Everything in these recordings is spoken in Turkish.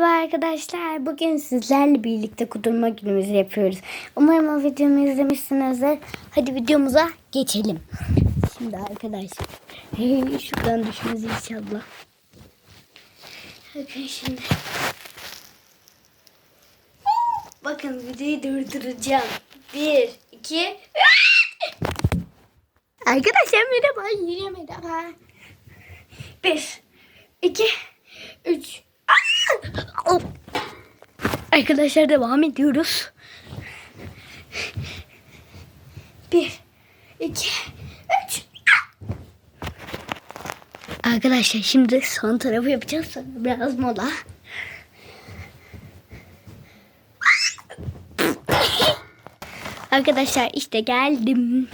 Merhaba arkadaşlar. Bugün sizlerle birlikte kudurma günümüzü yapıyoruz. Umarım o videomu izlemişsinizdir. Hadi videomuza geçelim. Şimdi arkadaşlar. Hey, şuradan düşmez inşallah. Bakın şimdi. Bakın videoyu durduracağım. Bir, iki. Arkadaşlar merhaba. Yine merhaba. Bir, iki, üç. Arkadaşlar devam ediyoruz. Bir, iki, üç. Arkadaşlar şimdi son tarafı yapacağız. Sonra biraz mola. Arkadaşlar işte geldim.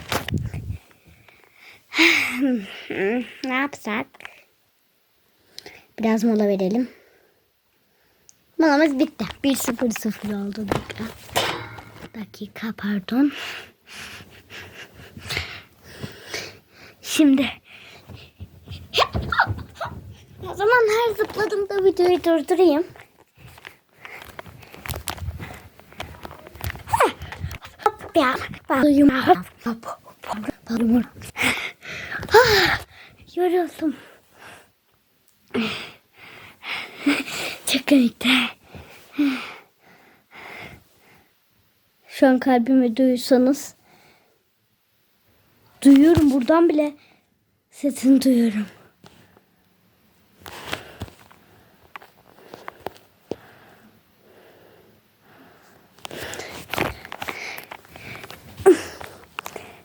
ne yapsak? Biraz mola verelim. Molamız bitti. 1-0-0 oldu dakika. Dakika pardon. Şimdi o zaman her zıpladığımda videoyu durdurayım. Hop ya. Ah, Yoruldum. Çok. Şu an kalbimi duyuyorsanız duyuyorum buradan bile sesini duyuyorum.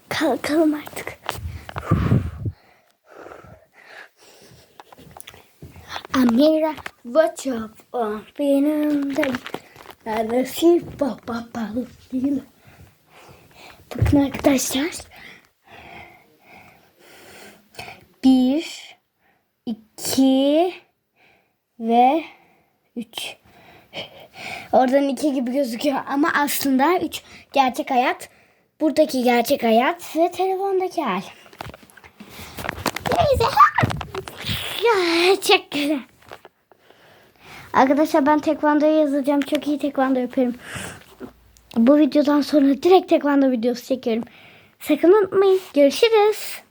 Kalkalım artık. Amira, watch up on benim de neresi baba balık değil. Bakın arkadaşlar. Bir, iki ve üç. Oradan iki gibi gözüküyor ama aslında üç gerçek hayat. Buradaki gerçek hayat ve telefondaki hal. Neyse. Çok güzel. Arkadaşlar ben tekvandoya yazacağım. Çok iyi tekvando yapıyorum. Bu videodan sonra direkt tekvando videosu çekiyorum. Sakın unutmayın. Görüşürüz.